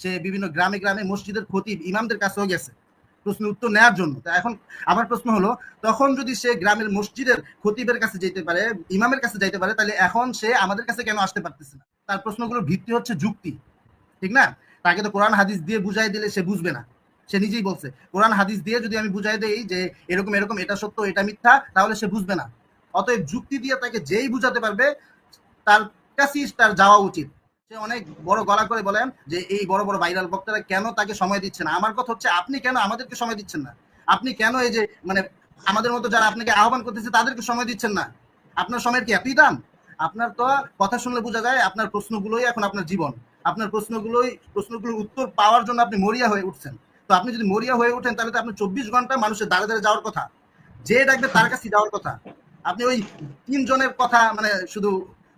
সে বিভিন্ন গ্রামে গ্রামে মসজিদের ক্ষতি ইমামদের কাছেও গেছে। প্রশ্নের উত্তর নেওয়ার জন্য। তা এখন আমার প্রশ্ন হলো, তখন যদি সে গ্রামের মসজিদের খতিবের কাছে যেতে পারে, ইমামের কাছে যাইতে পারে, তাহলে এখন সে আমাদের কাছে কেন আসতে পারতেছে না? তার প্রশ্নগুলোর ভিত্তি হচ্ছে যুক্তি। ঠিক না? তাকে তো কোরআন হাদিস দিয়ে বুঝাই দিলে সে বুঝবে না। সে নিজেই বলছে, কোরআন হাদিস দিয়ে যদি আমি বুঝাই দেই যে এরকম এরকম, এটা সত্য, এটা মিথ্যা, তাহলে সে বুঝবে না। অতএব যুক্তি দিয়ে তাকে যেই বুঝাতে পারবে, তার কাছেই তার যাওয়া উচিত। সে অনেক বড় গলা করে বলেন যে এই বড় বড় ভাইরাল বক্তারা কেন তাকে সময় দিচ্ছে না? আমার কথা হচ্ছে আপনি কেন আমাদেরকে সময় দিচ্ছেন না? আপনি কেন এই যে মানে আমাদের মতো যারা আপনাকে আহ্বান করতেছে তাদেরকে সময় দিচ্ছেন না? আপনার সময়ের কি এতই দাম? আপনার তো কথা শুনলে বোঝা যায় আপনার প্রশ্নগুলোই এখন আপনার জীবন। আপনার প্রশ্নগুলোই, প্রশ্নগুলোর উত্তর পাওয়ার জন্য আপনি মরিয়া হয়ে উঠছেন। তো আপনি যদি মরিয়া হয়ে ওঠেন তাহলে তো আপনি চব্বিশ ঘণ্টা মানুষের দাঁড়ে দাঁড়ে যাওয়ার কথা। যে ডাকবে তার কাছে যাওয়ার কথা। আপনি ওই তিনজনের কথা মানে শুধু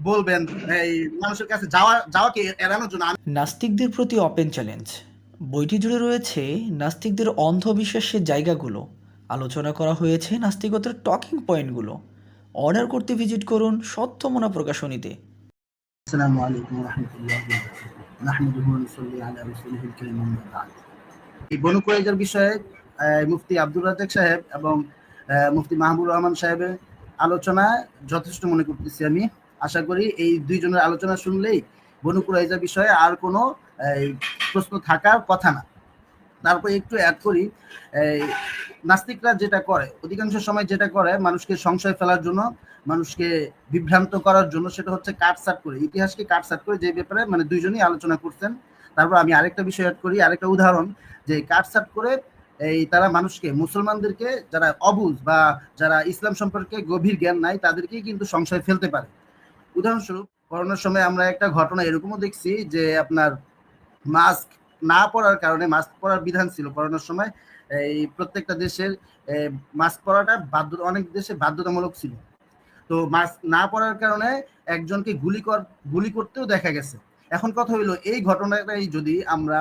বলবেন এই মানুষের কাছে যাওয়া যাওয়াকে এড়ানোর জন্য নাস্তিকদের প্রতি ওপেন চ্যালেঞ্জ বইটি জুড়ে রয়েছে নাস্তিকদের অন্ধবিশ্বাসের জায়গাগুলো। আলোচনা করা হয়েছে নাস্তিকতার টকিং পয়েন্টগুলো অর্ডার করতে ভিজিট করুন সত্যমনা প্রকাশনীতে। আসসালামু আলাইকুম এই বনু কুরাইজার বিষয়ে মুফতি আব্দুর রাজ্জাক সাহেব এবং মুফতি মাহবুব রহমান সাহেবের আলোচনা যথেষ্ট মনে করতেছি আমি। আশা করি এই দুইজনের আলোচনা শুনলেই বনু কুরাইজা বিষয়ে আর কোনো প্রশ্ন থাকার কথা না। তারপর একটু অ্যাড করি নাস্তিকরা যেটা করে, অধিকাংশ সময় যেটা করে, মানুষকে সংশয় ফেলার জন্য, মানুষকে বিভ্রান্ত করার জন্য সেটা হচ্ছে কাটসাট করে। ইতিহাসকে কাটসাট করে যে ব্যাপারে মানে দুইজনই আলোচনা করছেন। তারপর আমি আরেকটা বিষয় অ্যাড করি, আরেকটা উদাহরণ, যে কাটসাট করে, এই, তারা মানুষকে, মুসলমানদেরকে যারা অবুজ বা যারা ইসলাম সম্পর্কে গভীর জ্ঞান নাই, তাদেরকেই কিন্তু সংশয় ফেলতে পারে। উদাহরণস্বরূপ, করোনার সময় আমরা একটা ঘটনা এরকমও দেখছি যে আপনার মাস্ক না পরার কারণে মাস্ক পরার বিধান ছিল করোনার সময়, এই প্রত্যেকটা দেশের মাস্ক পরাটা বাধ্য অনেক দেশে বাধ্যতামূলক ছিল। তো মাস্ক না পরার কারণে একজনকে গুলি কর, গুলি করতেও দেখা গেছে। এখন কথা হইল, এই ঘটনাটাই যদি আমরা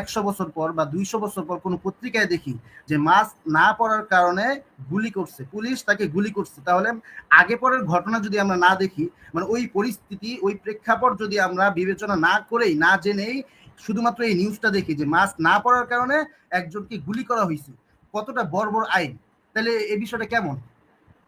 একশো বছর পর বা দুইশো বছর পর কোনো পত্রিকায় দেখি যে মাস্ক না পরার কারণে গুলি করছে, পুলিশ তাকে গুলি করছে, তাহলে আগে পরের ঘটনা যদি আমরা না দেখি মানে ওই পরিস্থিতি, ওই প্রেক্ষাপট যদি আমরা বিবেচনা না করেই, না জেনেই শুধুমাত্র এই নিউজটা দেখি যে মাস্ক না পরার কারণে একজনকে গুলি করা হয়েছে, কতটা বর্বর আইন? তাহলে এ বিষয়টা কেমন?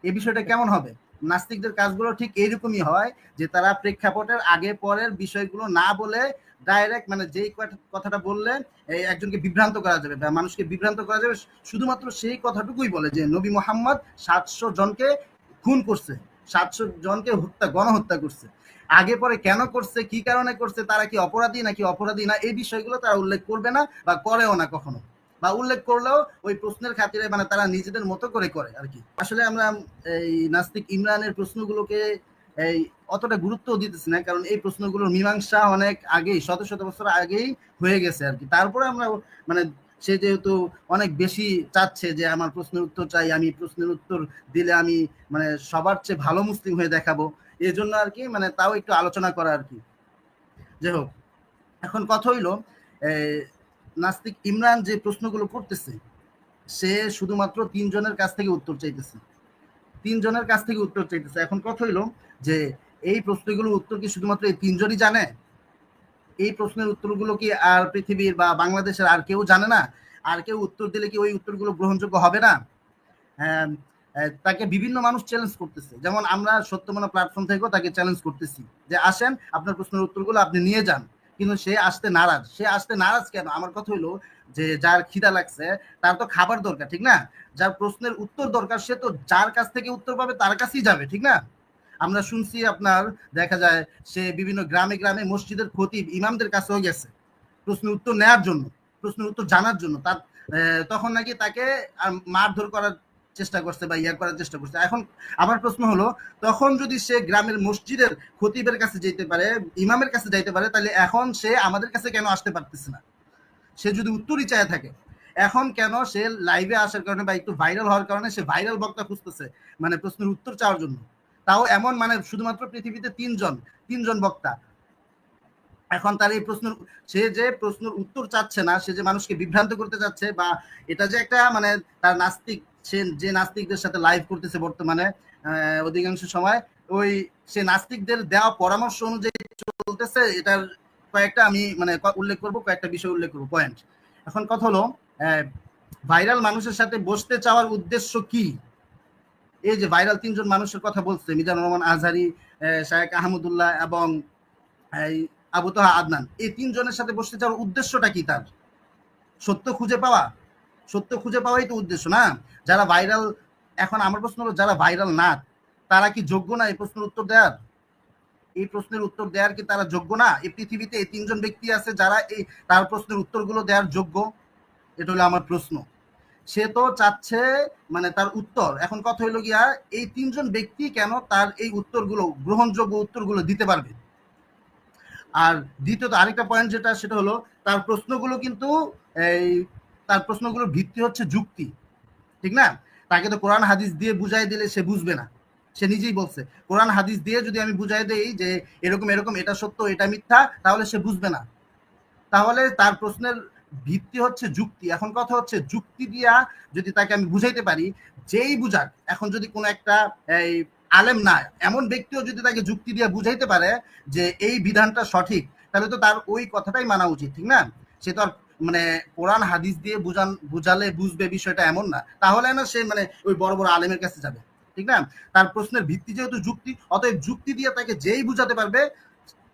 এ বিষয়টা কেমন হবে? নাস্তিকদের কাজগুলো ঠিক এইরকমই হয় যে তারা প্রেক্ষাপটের আগে পরের বিষয়গুলো না বলে ডাইরেক্ট মানে যেই কথা- কথাটা বললে এই একজনকে বিভ্রান্ত করা যাবে, বা মানুষকে বিভ্রান্ত করা যাবে, শুধুমাত্র সেই কথাটুকুই বলে যে নবী মোহাম্মদ সাতশো জনকে খুন করছে, সাতশো জনকে হত্যা, গণহত্যা করছে। আগে পরে কেন করছে, কি কারণে করছে, তারা কি অপরাধী নাকি অপরাধী না, এই বিষয়গুলো তারা উল্লেখ করবে না বা করেও না কখনো। বা উল্লেখ করলেও ওই প্রশ্নের খাতিরে মানে তারা নিজেদের মতো করে করে আর কি। আসলে আমরা এই নাস্তিক ইমরানের প্রশ্নগুলোকে এই অতটা গুরুত্ব দিতেছি না, কারণ এই প্রশ্নগুলোর মীমাংসা অনেক আগেই, শত শত বছর আগেই হয়ে গেছে আর কি। তারপরে আমরা মানে সে যেহেতু অনেক বেশি চাচ্ছে যে আমার প্রশ্নের উত্তর চাই, আমি প্রশ্নের উত্তর দিলে আমি মানে সবার চেয়ে ভালো মুসলিম হয়ে দেখাবো এই জন্য আর কি মানে তাও একটু আলোচনা করা আর কি। যাই হোক, এখন কথা হইল নাস্তিক ইমরান যে প্রশ্নগুলো করতেছে সে শুধুমাত্র তিনজনের কাছ থেকে উত্তর চাইতেছে। তিনজনের কাছ থেকে উত্তর চাইতেছে। এখন কথা হইল যে এই প্রশ্নগুলোর উত্তর কি শুধুমাত্র এই তিনজনই জানে? এই প্রশ্নের উত্তরগুলো কি আর পৃথিবীর বা বাংলাদেশের আর কেউ জানে না? আর কেউ উত্তর দিলে কি ওই উত্তরগুলো গ্রহণযোগ্য হবে না? হ্যাঁ, তাকে বিভিন্ন মানুষ চ্যালেঞ্জ করতেছে। যেমন আমরা সত্যমনা প্ল্যাটফর্ম থেকেও তাকে চ্যালেঞ্জ করতেছি যে আসেন আপনার প্রশ্নের উত্তরগুলো আপনি নিয়ে যান। কিন্তু সে আসতে নারাজ। সে আসতে নারাজ কেন? আমার কথা হইল যে যার খিদা লাগছে, তার তো খাবার দরকার, ঠিক না? যার প্রশ্নের উত্তর দরকার, সে তো যার কাছ থেকে উত্তর পাবে, তার কাছেই যাবে, ঠিক না? আমরা শুনছি আপনার, দেখা যায় সে বিভিন্ন গ্রামে গ্রামে মসজিদের খতিব ইমামদের কাছেও গেছে। প্রশ্নের উত্তর নেয়ার জন্য, প্রশ্নের উত্তর জানার জন্য। তার তখন নাকি তাকে মারধর করার চেষ্টা করছে বা ইয়া করার চেষ্টা করছে। এখন আমার প্রশ্ন হলো, তখন যদি সে গ্রামের মসজিদের খতিবের কাছে যেতে পারে, ইমামের কাছে যাইতে পারে, তাহলে এখন সে আমাদের কাছে কেন আসতে পারতেছে না? সে যদি উত্তরই চায় থাকে, এখন কেন সে লাইভে আসার কারণে বা একটু ভাইরাল হওয়ার কারণে সে ভাইরাল বক্তা খুঁজতেছে মানে প্রশ্নের উত্তর চাওয়ার জন্য? তাও এমন মানে শুধুমাত্র পৃথিবীতে তিনজন তিনজন বক্তা। এখন তার এই প্রশ্ন সে যে প্রশ্নের উত্তর চাচ্ছে না, সে যে মানুষকে বিভ্রান্ত করতে চাচ্ছে বা এটা যে একটা মানে তার নাস্তিক সে, যে নাস্তিকদের সাথে লাইভ করতেছে বর্তমানে অধিকাংশ সময়, ওই সে নাস্তিকদের দেওয়া পরামর্শ অনুযায়ী চলতেছে, এটার কয়েকটা আমি মানে উল্লেখ করব, কয়েকটা বিষয় উল্লেখ করব পয়েন্ট এখন কথা হলো ভাইরাল মানুষের সাথে বসতে চাওয়ার উদ্দেশ্য কি? এই যে ভাইরাল তিনজন মানুষের কথা বলছে, মিজানুর রহমান আজহারি শায়েক আহমদুল্লাহ এবং আবু তোহা আদনান, এই তিনজনের সাথে বসতে চাওয়ার উদ্দেশ্যটা কি তার? সত্য খুঁজে পাওয়া? সত্য খুঁজে পাওয়াই তো উদ্দেশ্য, না? যারা ভাইরাল এখন আমার প্রশ্ন হলো, যারা ভাইরাল না, তারা কি যোগ্য না এই প্রশ্নের উত্তর দেওয়ার এই প্রশ্নের উত্তর দেওয়ার কি তারা যোগ্য না? এই পৃথিবীতে এই তিনজন ব্যক্তি আছে যারা এই, তার প্রশ্নের উত্তরগুলো দেওয়ার যোগ্য? এটা হলো আমার প্রশ্ন। সে তো চাচ্ছে মানে তার উত্তর। এখন কথা হলো গিয়া, এই তিনজন ব্যক্তি কেন তার এই উত্তরগুলো, গ্রহণযোগ্য উত্তরগুলো দিতে পারবে? আর দ্বিতীয়ত আরেকটা পয়েন্ট যেটা, সেটা হলো, তার প্রশ্নগুলো কিন্তু এই তার প্রশ্নগুলোর ভিত্তি হচ্ছে যুক্তি, ঠিক না? তাকে তো কোরআন হাদিস দিয়ে বুঝাই দিলে সে বুঝবে না, সে নিজেই বলছে। কোরআন হাদিস দিয়ে যদি আমি বুঝাই দেই যে এরকম এরকম, এটা সত্য, এটা মিথ্যা, তাহলে সে বুঝবে না। তাহলে তার প্রশ্নের ভিত্তি হচ্ছে যুক্তি। এখন কথা হচ্ছে যুক্তি দিয়া যদি তাকে আমি বুঝাইতে পারি, যেই বুঝাক, এখন যদি কোনো একটা, এই, আলেম না, এমন ব্যক্তিও যদি তাকে যুক্তি দিয়ে বুঝাইতে পারে যে এই বিধানটা সঠিক, তাহলে তো তার ওই কথাটাই মানা উচিত, ঠিক না? সে তো আর মানে কোরআন, হাদিস দিয়ে বুঝান, বুঝালে বুঝবে বিষয়টা এমন না। তাহলে না সে মানে ওই বড় বড় আলেমের কাছে যাবে। ঠিক না? তার প্রশ্নের ভিত্তি যেহেতু যুক্তি, অতএব যুক্তি দিয়ে তাকে যেই বুঝাতে পারবে,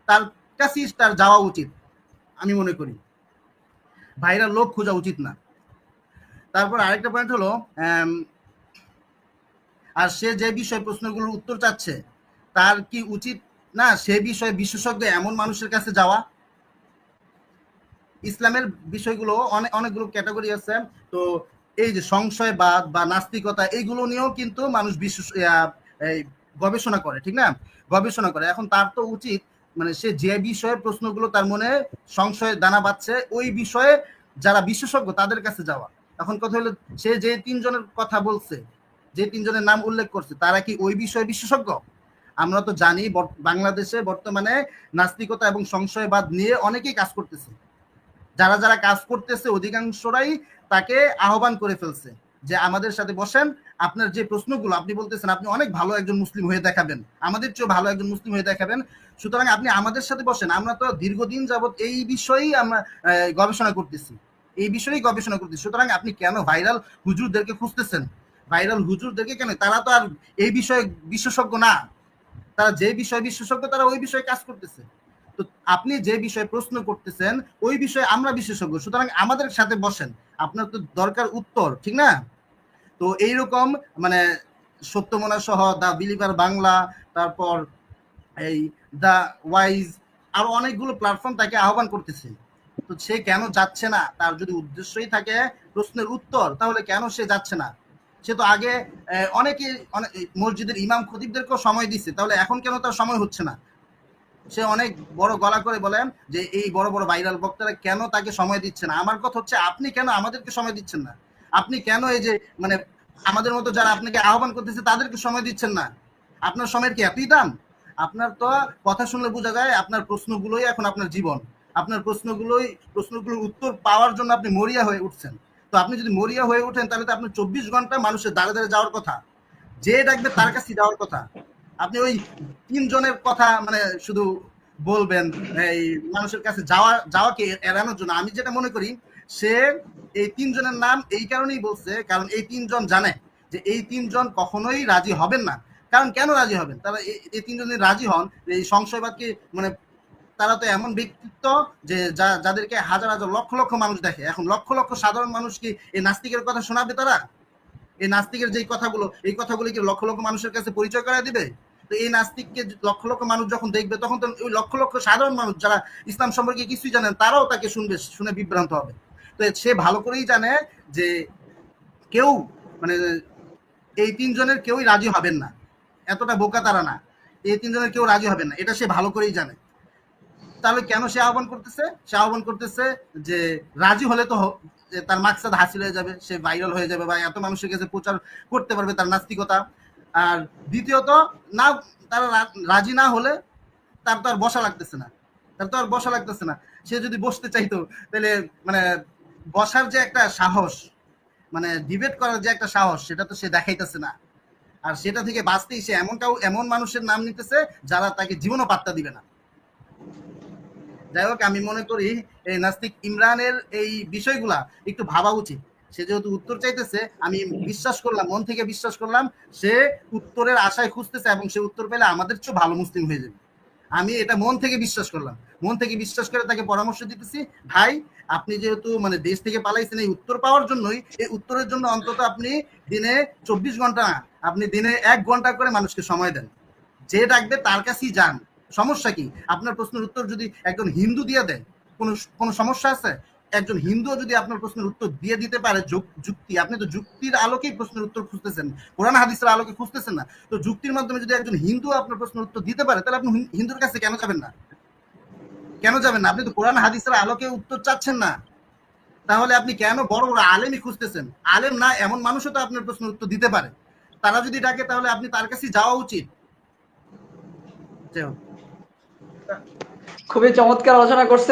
তার কাছেই তার যাওয়া উচিত, আমি মনে করি। ভাইরাল লোক খোঁজা উচিত না। তারপর আরেকটা পয়েন্ট হলো আর সে যে বিষয় প্রশ্নগুলোর উত্তর চাচ্ছে, তার কি উচিত না সে বিষয়ে বিশেষজ্ঞ এমন মানুষের কাছে যাওয়া? ইসলামের বিষয়গুলো অনেক অনেকগুলো ক্যাটাগরি আছে। তো এই যে সংশয়বাদ বা নাস্তিকতা, এইগুলো নিয়েও কিন্তু মানুষ এই গবেষণা করে, ঠিক না? গবেষণা করে। এখন তার তো উচিত মানে সে যে বিষয়ে প্রশ্নগুলো তার মনে সংশয় দানা বাচ্ছে ওই বিষয়ে যারা বিশেষজ্ঞ তাদের কাছে যাওয়া। এখন কথা হলো, সে যে তিনজনের কথা বলছে, যে তিনজনের নাম উল্লেখ করছে, তারা কি ওই বিষয়ে বিশেষজ্ঞ? আমরা তো জানি বাংলাদেশে বর্তমানে নাস্তিকতা এবং সংশয়বাদ নিয়ে অনেকেই কাজ করতেছে। যারা যারা কাজ করতেছে, অধিকাংশরাই তাকে আহ্বান করে ফেলছে যে আমাদের সাথে বসেন, আপনার যে প্রশ্নগুলো আপনি বলতেছেন, আপনি অনেক ভালো একজন মুসলিম হয়ে দেখাবেন, আমাদের চেয়েও ভালো একজন মুসলিম হয়ে দেখাবেন, সুতরাং আপনি আমাদের সাথে বসেন, আমরা তো দীর্ঘদিন যাবৎ এই বিষয়েই আমরা গবেষণা করতেছি, এই বিষয়েই গবেষণা করতেছি, সুতরাং আপনি কেন ভাইরাল হুজুরদেরকে খুঁজতেছেন? ভাইরাল হুজুরদেরকে কেন? তারা তো আর এই বিষয়ে বিশেষজ্ঞ না, তারা যে বিষয়ে বিশেষজ্ঞ, তারা ওই বিষয়ে কাজ করতেছে। তো আপনি যে বিষয়ে প্রশ্ন করতেছেন, ওই বিষয়ে আমরা বিশেষজ্ঞ। সুতরাং আমাদের সাথে বসেন। আপনার তো দরকার উত্তর, ঠিক না? তো এইরকম মানে সত্যমনা সহ, দা বিলিভার বাংলা, তারপর এই দা ওয়াইজ আরও অনেকগুলো প্ল্যাটফর্ম তাকে আহ্বান করতেছে। তো সে কেন যাচ্ছে না? তার যদি উদ্দেশ্যই থাকে প্রশ্নের উত্তর, তাহলে কেন সে যাচ্ছে না? সে তো আগে অনেকে অনেক মসজিদের ইমাম খতিবদেরকেও সময় দিচ্ছে তাহলে এখন কেন তার সময় হচ্ছে না? সে অনেক বড় গলা করে বলেন যে এই বড় বড় ভাইরাল বক্তারা কেন তাকে সময় দিচ্ছে না? আমার কথা হচ্ছে আপনি কেন আমাদেরকে সময় দিচ্ছেন না? আপনি কেন এই যে মানে আমাদের মতো যারা আপনাকে আহ্বান করতেছে তাদেরকে সময় দিচ্ছেন না? আপনার সময়ের কি এতই দাম? আপনার তো কথা শুনলে বোঝা যায় আপনার প্রশ্নগুলোই এখন আপনার জীবন। আপনার প্রশ্নগুলোই, প্রশ্নগুলোর উত্তর পাওয়ার জন্য আপনি মরিয়া হয়ে উঠছেন। তো আপনি যদি মরিয়া হয়ে ওঠেন তাহলে তো আপনার চব্বিশ ঘণ্টা মানুষের দাঁড়ে দাঁড়ে যাওয়ার কথা। যে ডাকবে তার কাছে যাওয়ার কথা। আপনি ওই তিনজনের কথা মানে শুধু বলবেন, এই মানুষের কাছে যাওয়া, যাওয়াকে এড়ানোর জন্য। আমি যেটা মনে করি, সে এই তিনজনের নাম এই কারণেই বলছে, কারণ এই তিনজন জানে যে এই তিনজন কখনোই রাজি হবেন না। কারণ কেন রাজি হবেন? তারা এই- তিনজন রাজি হন, এই সংশয়বাদকে মানে তারা তো এমন ব্যক্তিত্ব যে যা, যাদেরকে হাজার হাজার, লক্ষ লক্ষ মানুষ দেখে। এখন লক্ষ লক্ষ সাধারণ মানুষ কি এই নাস্তিকের কথা শোনাবে তারা? এই নাস্তিকের যেই কথাগুলো, এই কথাগুলো কি লক্ষ লক্ষ মানুষের কাছে পরিচয় করা দিবে? তো এই নাস্তিককে লক্ষ লক্ষ মানুষ যখন দেখবে, তখন তো ওই লক্ষ লক্ষ সাধারণ মানুষ যারা ইসলাম সম্পর্কে কিছুই জানেন তারাও তাকে শুনবে, শুনে বিভ্রান্ত হবে। তো সে ভালো করেই জানে যে কেউ মানে এই তিনজনের কেউই রাজি হবেন না। এতটা বোকা তারা না। এই তিনজনের কেউ রাজি হবেন না। এটা সে ভালো করেই জানে। তাহলে কেন সে আহ্বান করতেছে? সে আহ্বান করতেছে যে রাজি হলে তো তার মাকসাদ হাসিল হয়ে যাবে, সে ভাইরাল হয়ে যাবে বা এত মানুষের কাছে প্রচার করতে পারবে তার নাস্তিকতা। আর দ্বিতীয়ত, না, তারা রাজি না হলে তার তো আর বসা লাগতেছে না। তার তো আর বসা লাগতেছে না। সে যদি বসতে চাইতো, তাহলে মানে বসার যে একটা সাহস মানে ডিবেট করার যে একটা সাহস, সেটা তো সে দেখাইতেছে না। আর সেটা থেকে বাঁচতেই সে এমনটাও, এমন মানুষের নাম নিতেছে, যারা তাকে জীবনও পাত্তা দিবে না। যাই হোক, আমি মনে করি, এই নাস্তিক ইমরানের এই বিষয়গুলা একটু ভাবা উচিত। সে যেহেতু উত্তর চাইতেছে, আমি বিশ্বাস করলাম, মন থেকে বিশ্বাস করলাম, সে উত্তরের আশায় খুঁজতেছে এবং সে উত্তর পেলে আমাদের চেয়ে ভালো মুসলিম হয়ে যাবে। আমি এটা মন থেকে বিশ্বাস করলাম। মন থেকে বিশ্বাস করে তাকে পরামর্শ দিতেছি, ভাই, আপনি যেহেতু মানে দেশ থেকে পালাইছেন এই উত্তর পাওয়ার জন্যই, এই উত্তরের জন্য অন্তত আপনি দিনে চব্বিশ ঘণ্টা না, আপনি দিনে এক ঘণ্টা করে মানুষকে সময় দেন। যে ডাকবে তার কাছেই যান। সমস্যা কি? আপনার প্রশ্নের উত্তর যদি একজন হিন্দু দিয়ে দেয়, কোনো কোনো সমস্যা আছে? একজন হিন্দু যদি আপনার প্রশ্নের উত্তর দিয়ে দিতে পারে যুক্তি, আপনি তো যুক্তির আলোকেই প্রশ্নের উত্তর খুঁজতেছেন। কোরআন হাদিসের আলোকে খুঁজতেছেন না। তো যুক্তির মাধ্যমে যদি একজন হিন্দু আপনার প্রশ্নের উত্তর দিতে পারে, তাহলে আপনি হিন্দুর কাছে কেন যাবেন না? কেন যাবেন না? আপনি তো কোরআন হাদিসের আলোকে উত্তর চাচ্ছেন না। তাহলে আপনি কেন বড় বড় আলেমই খুঁজতেছেন? আলেম না, এমন মানুষও তো আপনার প্রশ্নের উত্তর দিতে পারে। তারা যদি ডাকে, তাহলে আপনি তার কাছে যাওয়া উচিত। খুবই চমৎকার আলোচনা করছে।